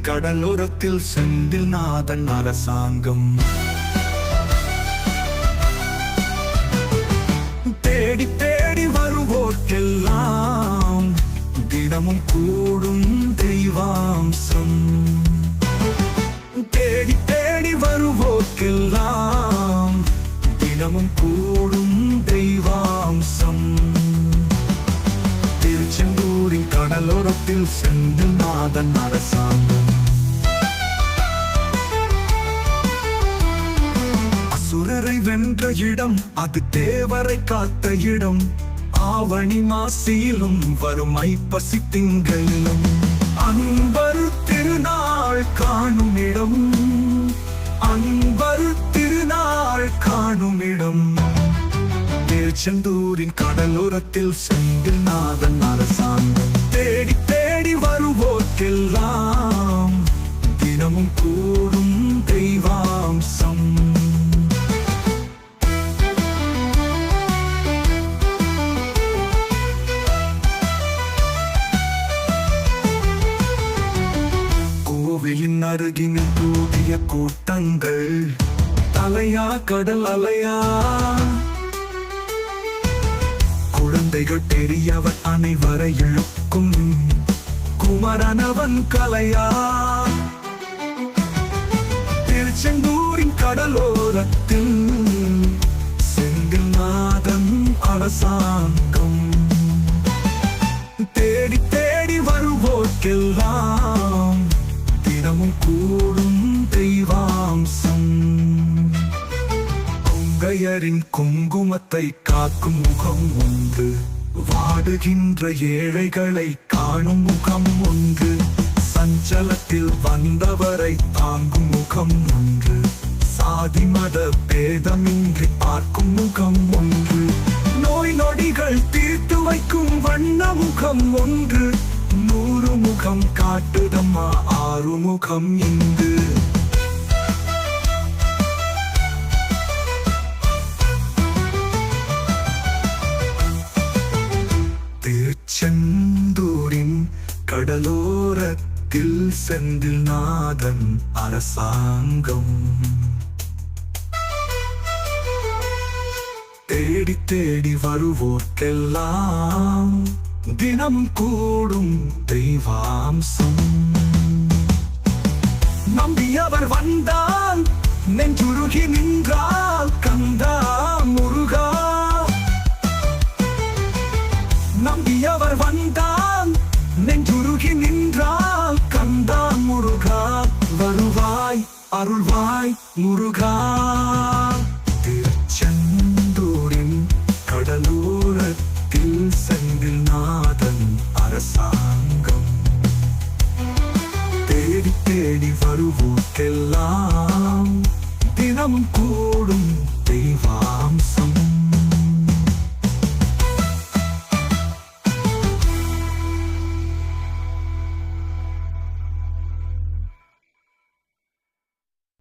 கடலோரத்தில் செந்தில் நாதன் அரசாங்கம். தேடி தேடி வருவோர்க்கெல்லாம் தினமும் கூ கடலோரத்தில் சென்று நாதன் அரசாங்கம். அசுரரை வென்ற இடம் அது தேவரை காத்த இடம். ஆவணி மாசியிலும் வரும் பசி திங்களிலும். அன்பர் திருநாள் காணும் இடம். அன்பரு திருநாள் காணும் இடம். திருச்செந்தூரின் கடலோரத்தில் செங்கில் நாதன் அரசாங்கம் தேடி தேடி வருவோர்க்கெல்லாம் தினமும் கூடும் தெய்வாம்சம். கோவிலின் அருகினில் கூடிய கூட்டங்கள் தலையா கடல் அலையா? குழந்தைகள் பெரியவர் அனைவரை இழுக்கும் குமரனவன் கலையா. திருச்செந்தூரின் கடலோரத்தில் செந்தில் நாதன் அரசாங்கம். தேடி தேடி வருவோர்க்கெல்லாம் தினமும் கூடும் கொங்கையரின் குங்குமத்தை காக்கும் முகம் உண்டு. வாடுகின்ற ஏழைகளை காணும் முகம் உண்டு. சஞ்சலத்தில் வந்தவரை தாங்கும் முகம் உண்டு. சாதி மத பேதமின்றி பார்க்கும் முகம் ஒன்று நோய் நொடிகள் தீர்த்து வைக்கும் வண்ண முகம் ஒன்று நூறு முகம் காட்டுதம்மா ஆறு முகம் இங்கு கடலோரத்தில் செந்தில் நாதன் அரசாங்கம். தேடி தேடி வருவோர்க்கெல்லாம் தினம் கூடும் தெய்வாம்சம். நம்பி அவர் வந்தான் நெஞ்சுருகி நின்றான் தேடி வருவோக்கெல்லாம் தினம் கூடும் தெய்வாம்சம்.